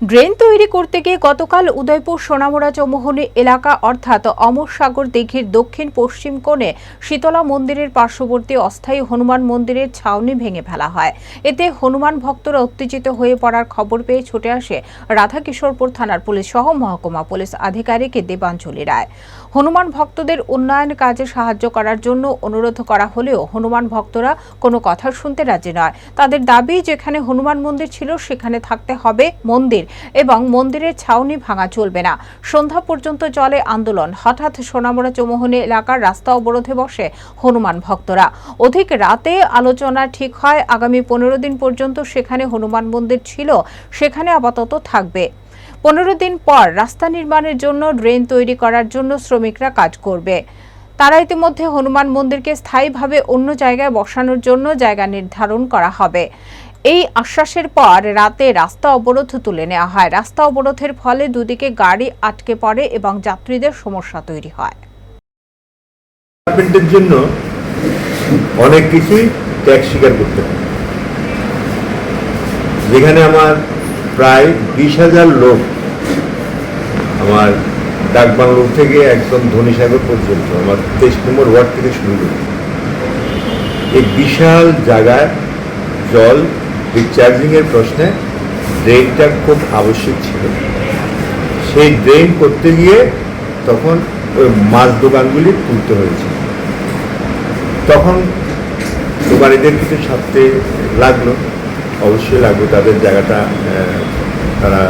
Drain তৈরি করতে গিয়ে গতকাল উদয়পুর সোনামুড়া চৌমোহনী এলাকা অর্থাৎ অমর সাগর দিঘির দক্ষিণ পশ্চিম কোণে শীতলা মন্দিরের পার্শ্ববর্তী অস্থায়ী হনুমান মন্দিরের ছাউনি ভেঙে ফেলা হয়। এতে হনুমান ভক্তরা উত্তেজিত হয়ে পড়ার খবর পেয়ে ছুটে আসে রাধাকিশোরপুর থানার পুলিশ সহ মহকুমা পুলিশ আধিকারিক দেবাঞ্জলি রায়। হনুমান ভক্তদের উন্নয়ন কাজে সাহায্য করার জন্য অনুরোধ করা হলেও হনুমান ভক্তরা কোনো কথা শুনতে রাজি নয়। তাদের দাবি, যেখানে হনুমান মন্দির ছিল, সেখানে থাকতে হবে মন্দির। এবং মন্দিরের ছাউনি ভাঙা চলবে না। সন্ধ্যা পর্যন্ত চলে আন্দোলন। হঠাৎ সোনামুড়া চৌমোহনী এলাকার রাস্তা অবরোধে বসে হনুমান ভক্তরা। অধিক রাতে আলোচনা ঠিক হয়, আগামী পনেরো দিন পর্যন্ত সেখানে হনুমান মন্দির ছিল, সেখানে আপাতত থাকবে। পনেরো দিন পর রাস্তা নির্মাণের জন্য ড্রেন তৈরি করার জন্য শ্রমিকরা কাজ করবে। তারা ইতিমধ্যে হনুমান মন্দিরকে স্থায়ীভাবে অন্য জায়গায় বসানোর জন্য জায়গা নির্ধারণ করা হবে। এই আশ্বাসের পর রাতে রাস্তা অবরোধ তুলে নেওয়া হয়। রাস্তা অবরোধের ফলে দুদিকে গাড়ি আটকে পড়ে এবং যাত্রীদের সমস্যা তৈরি হয়। জন্য অনেক কিছুই ত্যাগ স্বীকার করতে হয়। যেখানে আমার প্রায় বিশ হাজার লোক আমার ডাকবাংলো থেকে একদম ধনীসাগর পর্যন্ত, আমার তেইশ নম্বর ওয়ার্ড থেকে শুরু করি। এই বিশাল জায়গায় জল রিচার্জিংয়ের প্রশ্নে ড্রেনটা খুব আবশ্যক ছিল। সেই ড্রেন করতে গিয়ে তখন ওই মাছ দোকানগুলি তুলতে হয়েছে। তখন দোকানিদের কিছু ছাড়তে লাগল। অবশ্যই লাগল, তাদের জায়গাটা তারা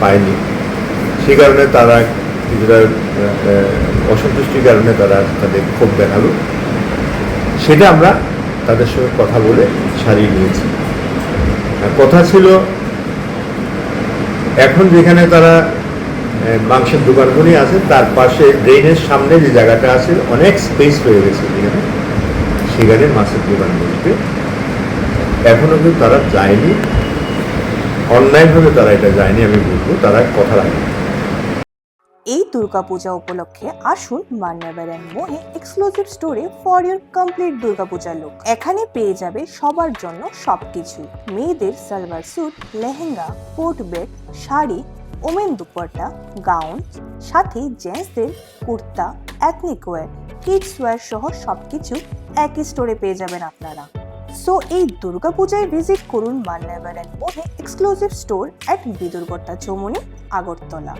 পায়নি। সে কারণে তারা কিছুটা অসন্তুষ্টির কারণে তারা তাদের ক্ষোভ দেখাল। সেটা আমরা তাদের সঙ্গে কথা বলে সারিয়ে নিয়েছি। কথা ছিল, এখন যেখানে তারা মাংসের দোকানগুলি আছে, তার পাশে ড্রেনের সামনে যে জায়গাটা আছে, অনেক স্পেস হয়ে গেছে যেখানে সেখানে মাছের দোকান বসবে। এখনও কিন্তু তারা যায়নি। অনলাইনভাবে তারা এটা যায়নি, আমি বলব, তারা কথা রাখে এই দুর্গাপূজা উপলক্ষে আসুন মান্নাবার অ্যান্ড মোহে এক্সক্লুসিভ স্টোরে for your complete Durga Puja look এখানে পেয়ে যাবে সবার জন্য সবকিছু। মেয়েদের সালোয়ার স্যুট লেহেঙ্গা কোট বেড শাড়ি ওমেন দুপাট্টা গাউন সাথে জেন্টসদের kurta ethnic wear kids wear সহ সবকিছু একই স্টোরে পেয়ে যাবেন আপনারা। সো এই দুর্গাপূজায় ভিজিট করুন Manyavar and Mohey exclusive store at বিদুর্গট্টা Chaumoni Agartala.